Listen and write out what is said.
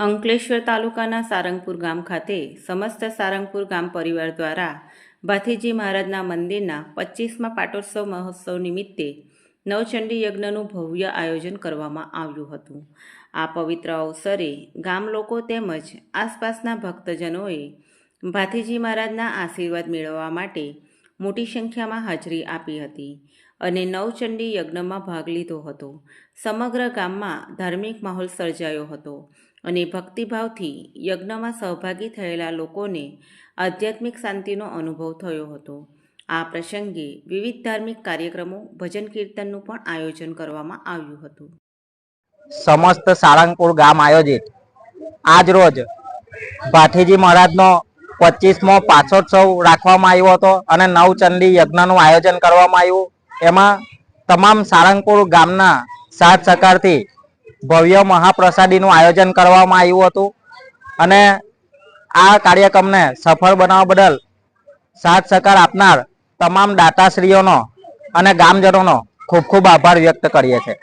અંકલેશ્વર તાલુકાના સારંગપુર ગામ ખાતે સમસ્ત સારંગપુર ગામ પરિવાર દ્વારા ભાથીજી મહારાજના મંદિરના પચીસમાં પાટોત્સવ મહોત્સવ નિમિત્તે નવચંડી યજ્ઞનું ભવ્ય આયોજન કરવામાં આવ્યું હતું. આ પવિત્ર અવસરે ગામ લોકો તેમજ આસપાસના ભક્તજનોએ ભાથીજી મહારાજના આશીર્વાદ મેળવવા માટે મોટી સંખ્યામાં હાજરી આપી હતી અને નવચંડી યજ્ઞમાં ભાગ લીધો હતો. સમગ્ર ગામમાં ધાર્મિક માહોલ સર્જાયો હતો અને ભક્તિભાવથી યજ્ઞમાં સહભાગી થયેલા લોકોને આધ્યાત્મિક શાંતિનો અનુભવ થયો હતો. આ પ્રસંગે વિવિધ ધાર્મિક કાર્યક્રમો, ભજન કીર્તનનું પણ આયોજન કરવામાં આવ્યું હતું. સમસ્ત સાળંગપુર ગામ આયોજિત. આજ રોજ ભાઠીજી મહારાજનો પચીસમો પાછોત્સવ રાખવામાં આવ્યો હતો અને નવચંડી યજ્ઞનું આયોજન કરવામાં આવ્યું. એમાં તમામ સારંગપુર ગામના સાથ સહકારથી ભવ્ય મહાપ્રસાદીનું આયોજન કરવામાં આવ્યું હતું. અને આ કાર્યક્રમને સફળ બનાવવા બદલ સાથ સહકાર આપનાર તમામ દાતાશ્રીઓનો અને ગામજનોનો ખૂબ ખૂબ આભાર વ્યક્ત કરીએ છીએ.